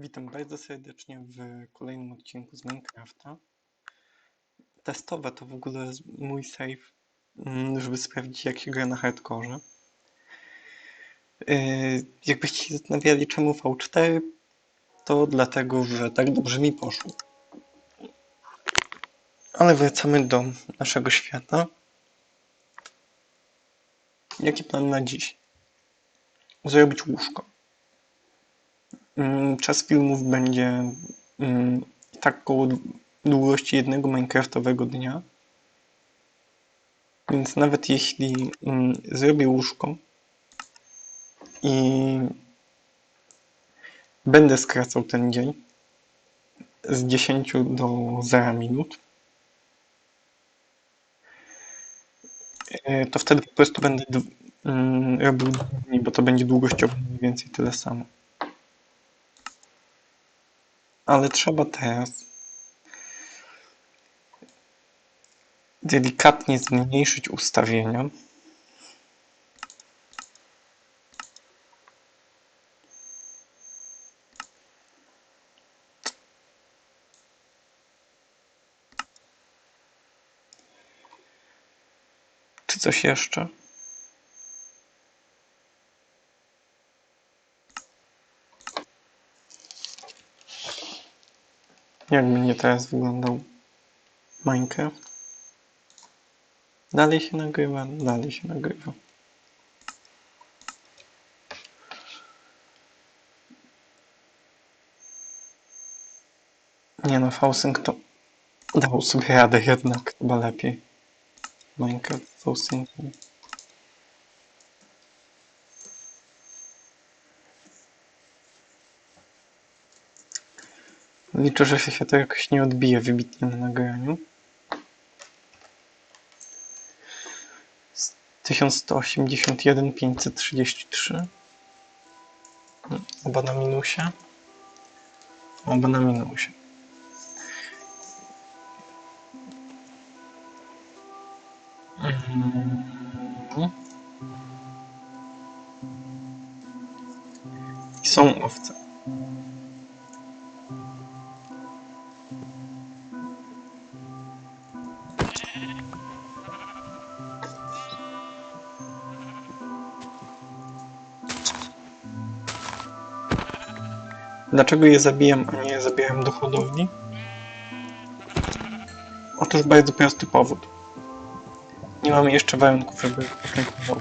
Witam bardzo serdecznie w kolejnym odcinku z Minecrafta. Testowe to w ogóle mój save, mm, żeby sprawdzić jak się gra na hardkorze. Yy, Jakbyście się zastanawiali czemu V4, to dlatego, że tak dobrze mi poszło. Ale wracamy do naszego świata. Jaki plan na dziś? Zrobić łóżko. Mm, Czas filmów będzie mm, tak koło dłu- długości jednego Minecraftowego dnia. Więc nawet jeśli mm, zrobię łóżko i będę skracał ten dzień z 10 do 0 minut, e, to wtedy po prostu będę robił bo to będzie długościowo mniej więcej tyle samo. Ale trzeba teraz delikatnie zmniejszyć ustawienia. Czy coś jeszcze? Jak będzie teraz wyglądał Minecraft? Dalej się nagrywa, dalej się nagrywa. Nie no, Fausynk to dał sobie radę jednak, chyba lepiej. Minecraft z Liczę, że się to jakoś nie odbije wybitnie na nagraniu. 1181 533 Oba na minusie. Oba na minusie. Mhm. I są owce. Dlaczego je zabijam, a nie zabieram do hodowli? Otóż bardzo prosty powód. Nie mamy jeszcze warunków, żeby początkował.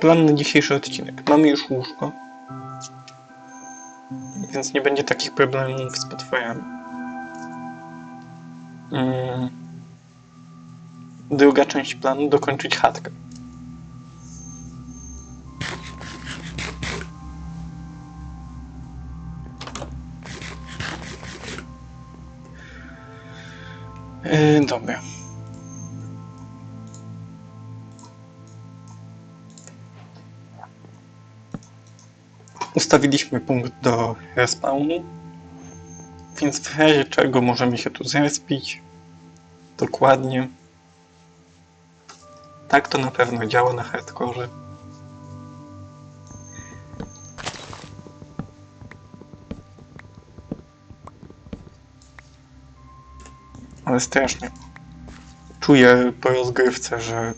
Plan na dzisiejszy odcinek. Mamy już łóżko, więc nie będzie takich problemów z potworami. Mm. Druga część planu dokończyć chatkę. Yy, dobra. Ustawiliśmy punkt do respawnu, więc w razie czego możemy się tu zrespić. Dokładnie. Tak to na pewno działa na hardkorze. Ale strasznie. Czuję po rozgrywce, że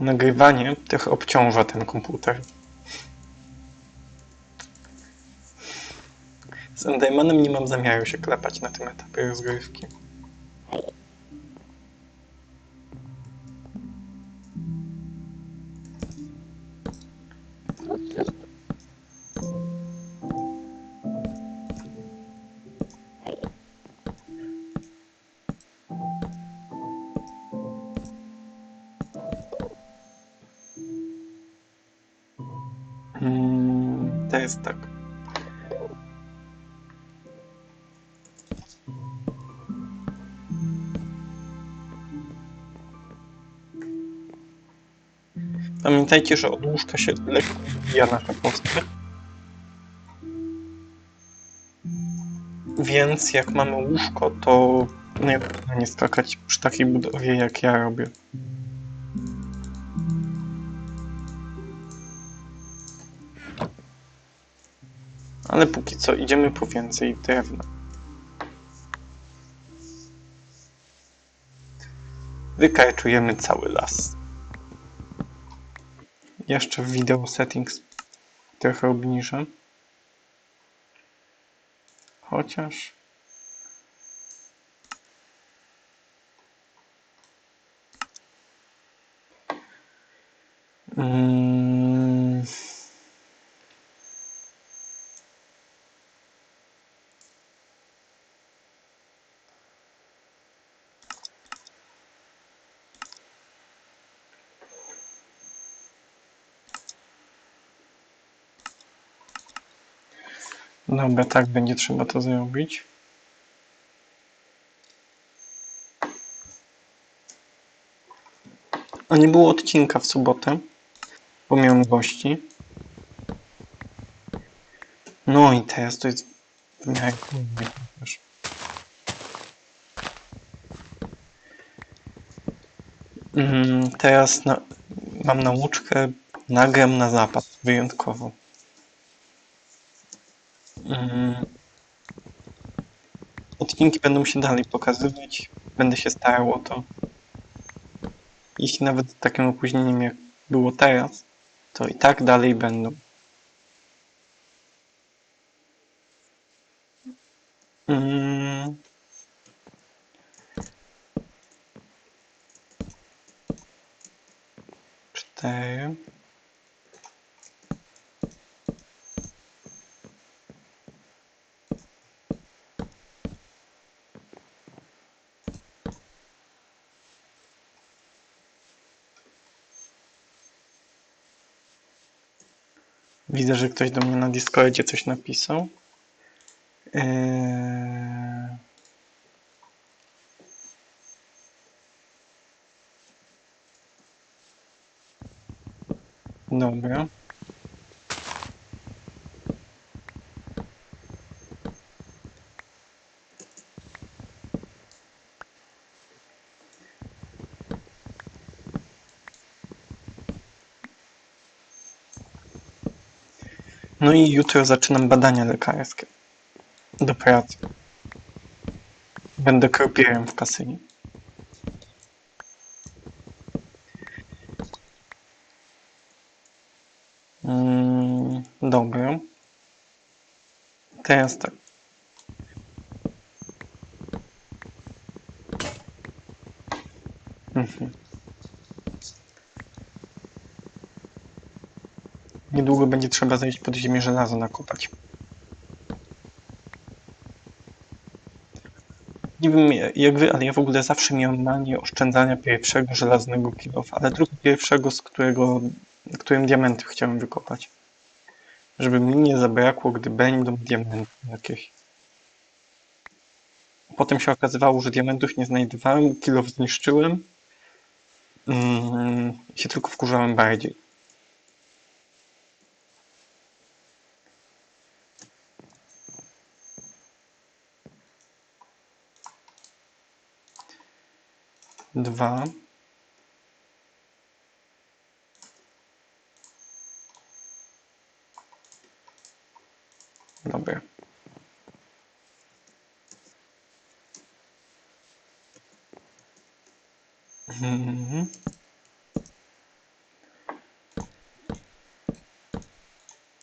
nagrywanie trochę obciąża ten komputer. Z Endermanem nie mam zamiaru się klepać na tym etapie rozgrywki. Mm, to jest tak. Pamiętajcie, że od łóżka się lekko odbija nasza postać. Więc jak mamy łóżko, to nie nie skakać przy takiej budowie, jak ja robię. Ale póki co idziemy po więcej drewna. Wykarczujemy cały las. Jeszcze w video settings trochę obniżę. Chociaż... Dobra, tak będzie trzeba to zrobić. A nie było odcinka w sobotę, bo miałem gości. No i teraz to jest w. Mm, Teraz na, mam nauczkę, nagram na zapas wyjątkowo. Odcinki będą się dalej pokazywać. Będę się starał o to. Jeśli nawet z takim opóźnieniem jak było teraz, to i tak dalej będą. Mm. Cztery. Widzę, że ktoś do mnie na Discordzie coś napisał. Eee... Dobra. No i jutro zaczynam badania lekarskie. Do pracy. Będę kropierem w kasynie. Mm, dobra. Teraz tak. Mhm. Niedługo będzie trzeba zejść pod ziemię żelazo nakopać. Nie wiem jak wy, ale ja w ogóle zawsze miałem manię oszczędzania pierwszego żelaznego kilofa, ale tylko pierwszego, z którego, którym diamenty chciałem wykopać. Żeby mi nie zabrakło, gdy będą diamenty jakieś. Potem się okazywało, że diamentów nie znajdowałem, kilof zniszczyłem. Mm, się tylko wkurzałem bardziej. Dwa. Dobra. Mhm.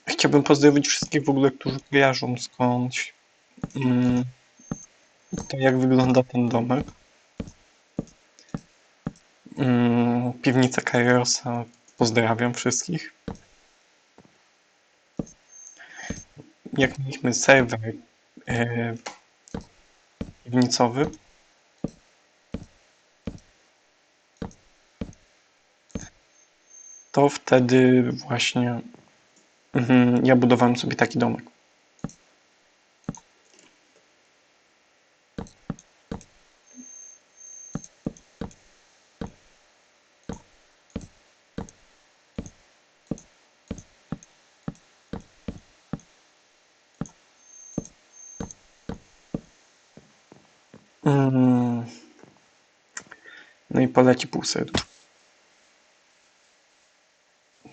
Chciałbym pozdrowić wszystkich w ogóle, którzy kojarzą skądś mm, to, jak wygląda ten domek. Mm, piwnica Kairosa. Pozdrawiam wszystkich. Jak mieliśmy serwer e, piwnicowy, to wtedy właśnie mhm, ja budowałem sobie taki domek. Mm. I poleci pół serduszka.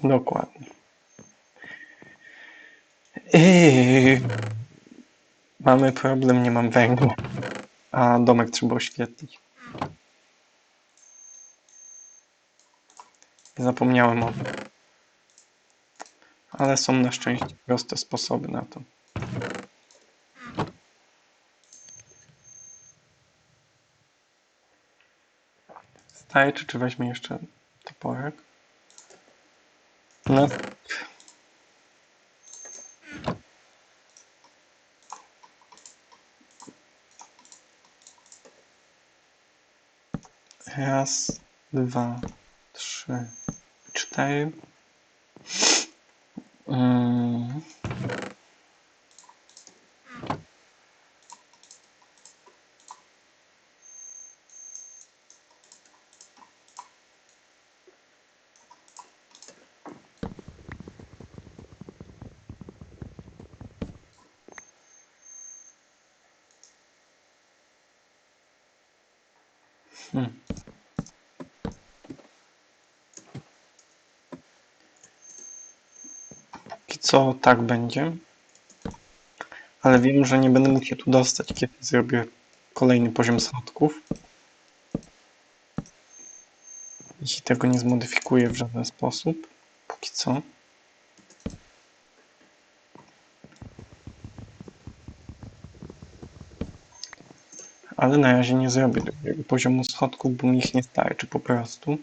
Dokładnie. Yy. Mamy problem, nie mam węgla. A domek trzeba oświetlić. Zapomniałem o tym. Ale są na szczęście proste sposoby na to. Starczy, czy weźmie jeszcze toporek? No. Raz, dwa, trzy, cztery. Mm. Co tak będzie. Ale wiem, że nie będę mógł się tu dostać, kiedy zrobię kolejny poziom schodków. Jeśli tego nie zmodyfikuję w żaden sposób. Póki co. Ale na razie nie zrobię poziomu schodków, bo mi ich nie starczy po prostu.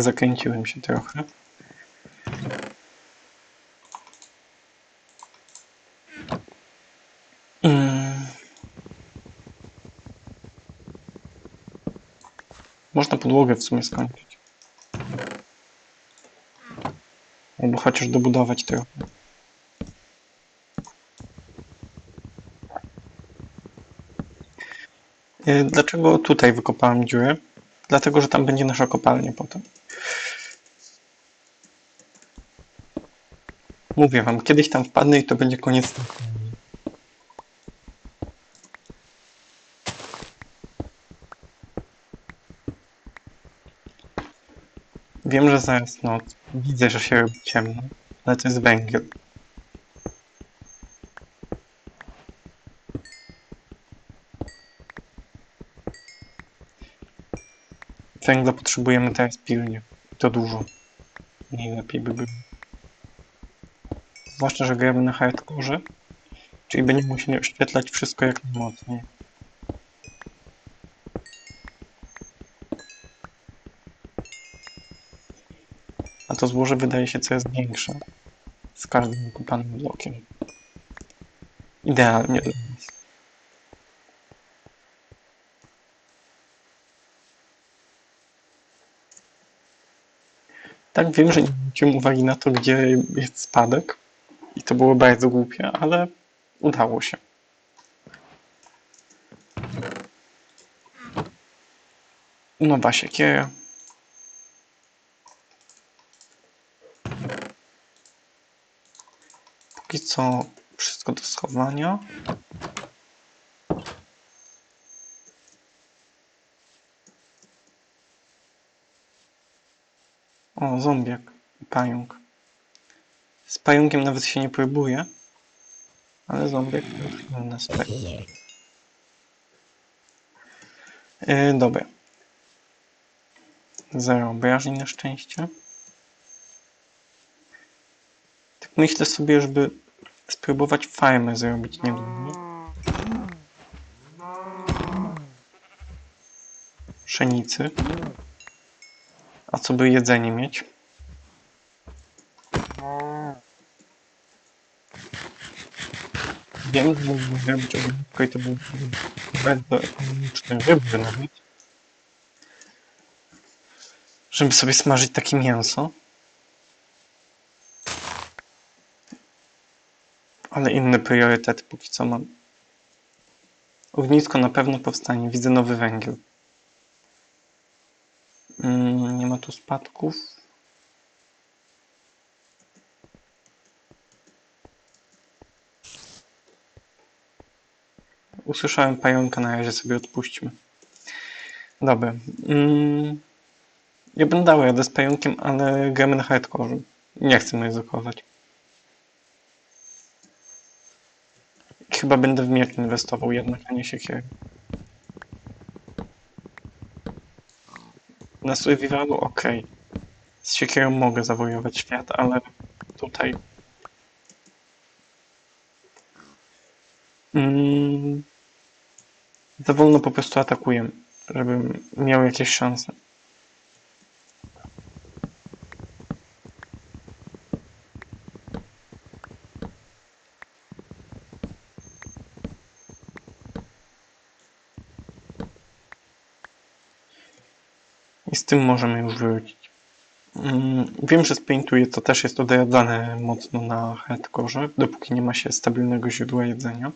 Tak, zakręciłem się trochę. Można podłogę w sumie skończyć. Albo chociaż dobudować trochę. Y, Dlaczego tutaj wykopałem dziurę? Dlatego, że tam będzie nasza kopalnia potem. Mówię wam, kiedyś tam wpadnę i to będzie koniec. Wiem, że zaraz noc. Widzę, że się robi ciemno, ale to jest węgiel. Węgla potrzebujemy teraz pilnie. To dużo. Nie by było. Zwłaszcza, że gramy na hardkorze, czyli będziemy musieli oświetlać wszystko jak najmocniej. A to złoże wydaje się coraz większe z każdym wykopanym blokiem. Idealnie dla nas. Tak, wiem, że nie zwróciłem uwagi na to, gdzie jest spadek i to było bardzo głupie, ale udało się. Nowa siekiera. Póki co wszystko do schowania. O, zombiak i pająk. Z pająkiem nawet się nie próbuje, ale zombiak to inny aspekt. Yy, dobra. Zero obrażeń na szczęście. Tak myślę sobie, żeby spróbować farmę zrobić niedługo. Pszenicy. A co by jedzenie mieć? Wiem, że mógłbym zrobić ognisko i to był bardzo ekonomiczny wybór nawet. Żeby sobie smażyć takie mięso. Ale inne priorytety póki co mam. Ognisko na pewno powstanie. Widzę nowy węgiel. Mm, nie ma tu spadków. Usłyszałem pająka, na razie sobie odpuśćmy. Dobra. Mm, ja będę dał radę z pająkiem, ale gramy na hardcore. Nie chcę ryzykować. Chyba będę w miecz inwestował jednak, a nie siekierę. Na survivalu ok. Z siekierą mogę zawojować świat, ale tutaj... Mm, za wolno po prostu atakuję, żebym miał jakieś szanse. I z tym możemy już wrócić. Mm, Wiem, że z Paintuje to też jest odradzane mocno na hardcore, dopóki nie ma się stabilnego źródła jedzenia.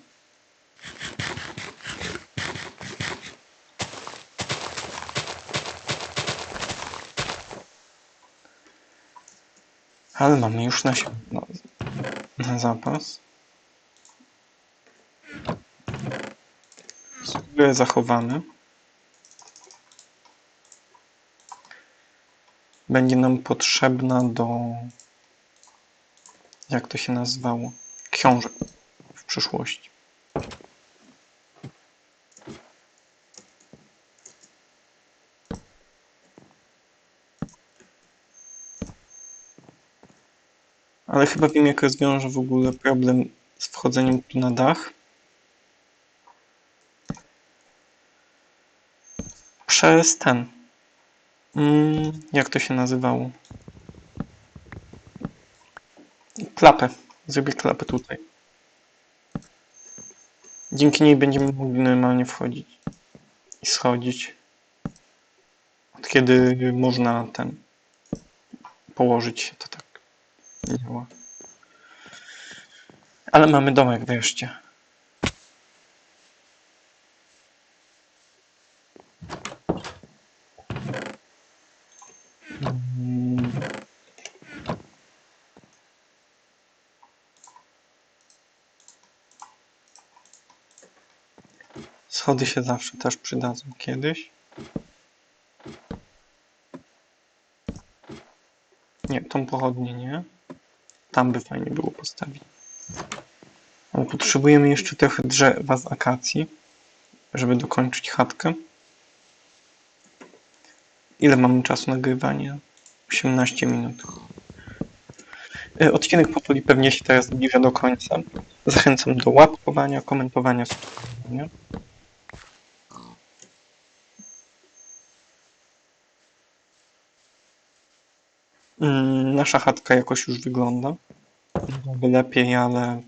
Ale mamy już na, sie- na, na zapas. Skórę zachowamy. będzie nam potrzebna do. Jak to się nazywało? Książek w przyszłości. Ale chyba wiem, jak rozwiążę w ogóle problem z wchodzeniem tu na dach. Przez ten. Mm, jak to się nazywało? Klapę. Zrobię klapę tutaj. Dzięki niej będziemy mogli normalnie wchodzić i schodzić. Od kiedy można ten położyć to nie działa. Ale mamy domek wreszcie. Schody się zawsze też przydadzą kiedyś. Nie, tą pochodnię nie. Tam by fajnie było postawić. Ale potrzebujemy jeszcze trochę drzewa z akacji, żeby dokończyć chatkę. Ile mamy czasu nagrywania? 18 minut. E, Odcinek powoli pewnie się teraz zbliża do końca. Zachęcam do łapkowania, komentowania, subskrybowania. Mm, Nasza chatka jakoś już wygląda. Byłoby lepiej, ale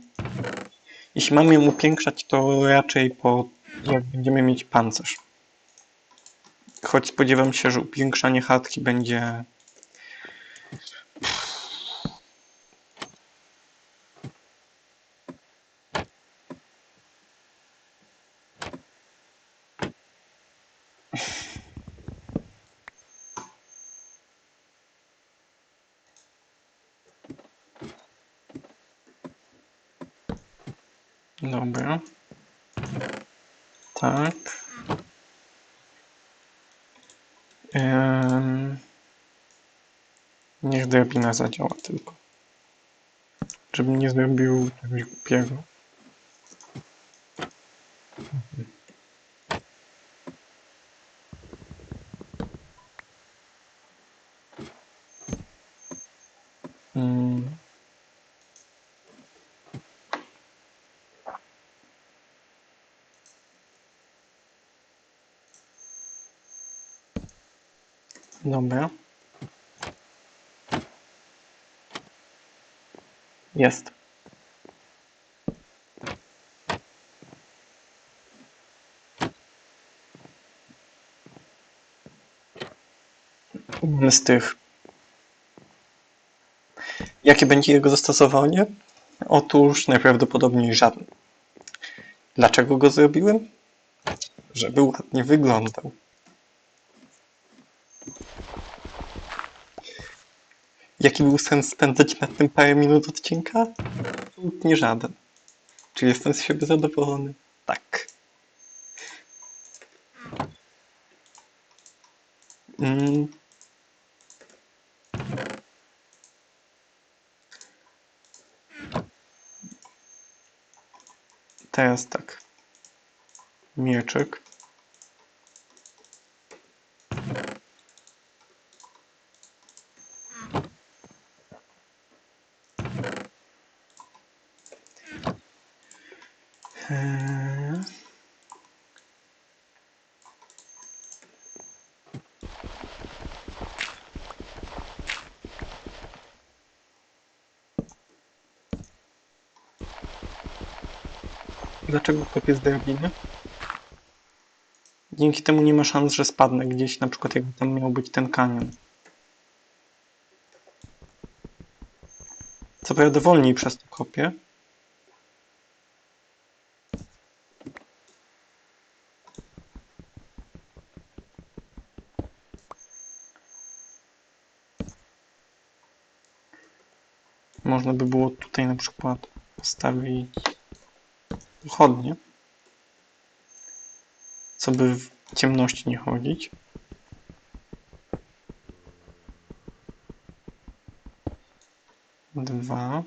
jeśli mamy ją upiększać, to raczej po jak będziemy mieć pancerz. Choć spodziewam się, że upiększanie chatki będzie Dobra. Tak. Niech drabina zadziała tylko. Żebym nie zrobił czegoś głupiego. Mm. Dobra. Jest. Z tych. Jakie będzie jego zastosowanie? Otóż najprawdopodobniej żaden. Dlaczego go zrobiłem? Żeby ładnie wyglądał. Jaki był sens spędzać na tym parę minut odcinka? Nie żaden. Czy jestem z siebie zadowolony? Tak. Mm. Teraz tak. Mieczek. Dlaczego kopię z drabiny? Dzięki temu nie ma szans, że spadnę gdzieś, na przykład jakby tam miał być ten kanion. Co prawda wolniej przez to kopię. Można by było tutaj na przykład postawić pochodnie, co by w ciemności nie chodzić. Dwa.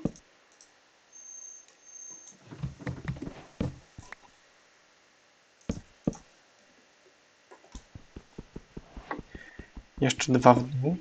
Jeszcze dwa w dół.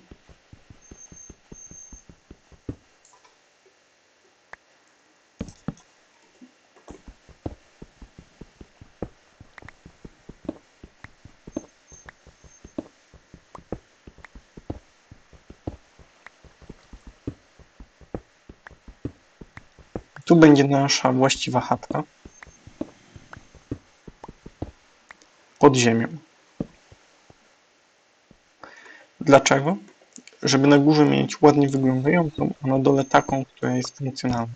Będzie nasza właściwa chatka. Pod ziemią. Dlaczego? Żeby na górze mieć ładnie wyglądającą, a na dole taką, która jest funkcjonalna.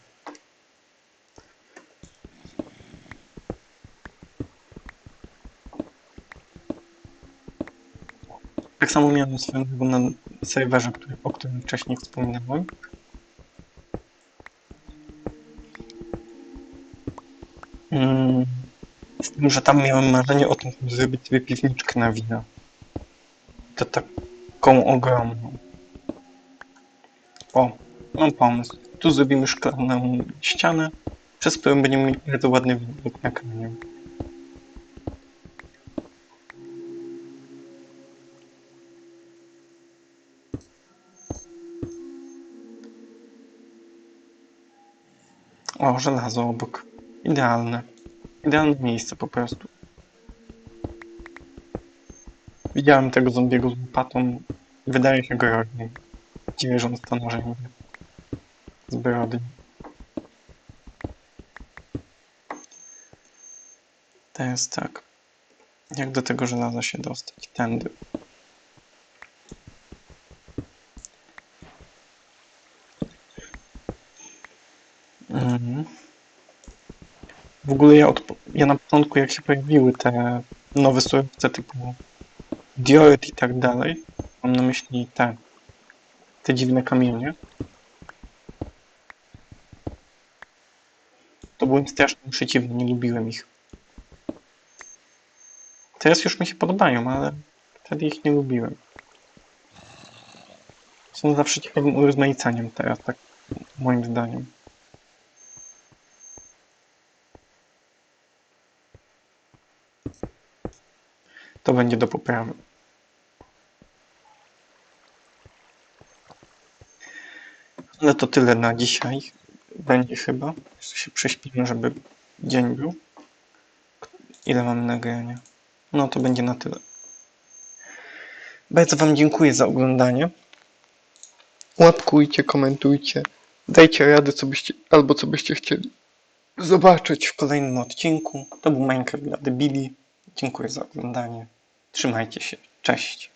Tak samo miałem swoją drogą na serwerze, o którym wcześniej wspominałem. Że tam miałem marzenie o tym, żeby zrobić sobie piwniczkę na wina. To taką ogromną. O, mam pomysł. Tu zrobimy szklaną ścianę, przez którą będziemy mieli bardzo ładny widok na kanion. O, żelazo obok. Idealne. Idealne miejsce po prostu. Widziałem tego zombiego z łopatą. Wydaje się groźny. Dzierżąc to narzędzie. Zbrodni. Teraz tak. Jak do tego żelaza się dostać? Tędy. Mhm. W ogóle ja, od, ja na początku, jak się pojawiły te nowe surowce typu dioryt i tak dalej, mam na myśli te, te dziwne kamienie, to byłem strasznie przeciwny, nie lubiłem ich. Teraz już mi się podobają, ale wtedy ich nie lubiłem. Są zawsze ciekawym urozmaicaniem teraz, tak moim zdaniem. To będzie do poprawy. Ale to tyle na dzisiaj. Będzie chyba. Jeszcze się prześpimy, żeby dzień był. Ile mamy nagrania? No to będzie na tyle. Bardzo Wam dziękuję za oglądanie. Łapkujcie, komentujcie. Dajcie rady, co byście, albo co byście chcieli zobaczyć w kolejnym odcinku. To był Minecraft dla debili. Dziękuję za oglądanie. Trzymajcie się. Cześć.